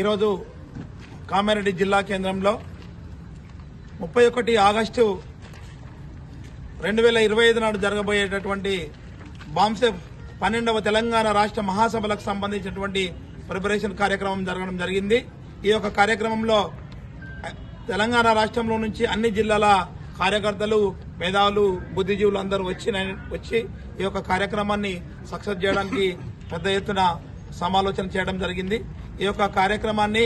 ఈరోజు కామారెడ్డి జిల్లా కేంద్రంలో ముప్పై ఒకటి ఆగస్టు రెండు వేల ఇరవై ఐదు నాడు జరగబోయేటటువంటి బాంసే పన్నెండవ తెలంగాణ రాష్ట్ర మహాసభలకు సంబంధించినటువంటి ప్రిపరేషన్ కార్యక్రమం జరగడం జరిగింది. ఈ యొక్క కార్యక్రమంలో తెలంగాణ రాష్ట్రంలో నుంచి అన్ని జిల్లాల కార్యకర్తలు మేధావులు బుద్ధిజీవులు అందరూ వచ్చి వచ్చి ఈ యొక్క కార్యక్రమాన్ని సక్సెస్ చేయడానికి పెద్ద ఎత్తున సమాలోచన చేయడం జరిగింది. ఈ యొక్క కార్యక్రమాన్ని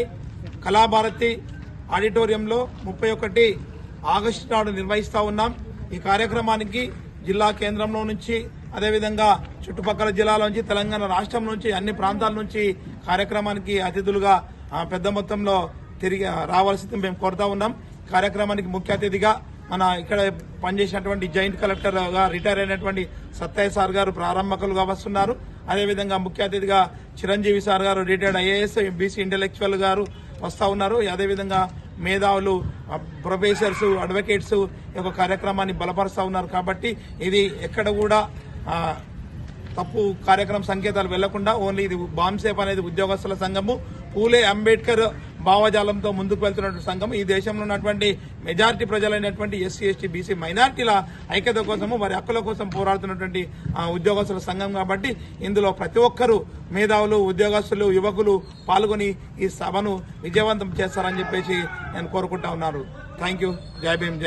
కళాభారతి ఆడిటోరియంలో ముప్పై ఒకటి ఆగస్టు నాడు నిర్వహిస్తూ ఉన్నాం. ఈ కార్యక్రమానికి జిల్లా కేంద్రంలో నుంచి అదేవిధంగా చుట్టుపక్కల జిల్లాల నుంచి తెలంగాణ రాష్ట్రం నుంచి అన్ని ప్రాంతాల నుంచి కార్యక్రమానికి అతిథులుగా పెద్ద మొత్తంలో తిరిగి రావాల్సింది మేము కోరుతా ఉన్నాం. కార్యక్రమానికి ముఖ్య అతిథిగా మన ఇక్కడ పనిచేసినటువంటి జాయింట్ కలెక్టర్గా రిటైర్ అయినటువంటి సత్తయ్య సార్ గారు ప్రారంభకులుగా వస్తున్నారు. అదేవిధంగా ముఖ్య అతిథిగా చిరంజీవి సార్ గారు రిటైర్డ్ ఐఏఎస్ బీసీ ఇంటలెక్చువల్ గారు వస్తూ ఉన్నారు. అదేవిధంగా మేధావులు ప్రొఫెసర్స్ అడ్వకేట్స్ ఈ యొక్క కార్యక్రమాన్ని బలపరుస్తూ ఉన్నారు. కాబట్టి ఇది ఎక్కడ కూడా తప్పు కార్యక్రమం సంకేతాలు వెళ్ళకుండా ఓన్లీ ఇది బాంసేప్ అనేది ఉద్యోగస్తుల సంఘము. పూలే అంబేద్కర్ భావజాలంతో ముందుకు వెళ్తున్నటువంటి సంఘం ఈ దేశంలో ఉన్నటువంటి మెజారిటీ ప్రజలైనటువంటి ఎస్సీ ఎస్టీ బీసీ మైనార్టీల ఐక్యత కోసము వారి హక్కుల కోసం పోరాడుతున్నటువంటి ఉద్యోగస్తుల సంఘం కాబట్టి ఇందులో ప్రతి ఒక్కరూ మేధావులు ఉద్యోగస్తులు యువకులు పాల్గొని ఈ సభను విజయవంతం చేస్తారని చెప్పేసి నేను కోరుకుంటా ఉన్నాను. థ్యాంక్ యూ జై భీమ్ జై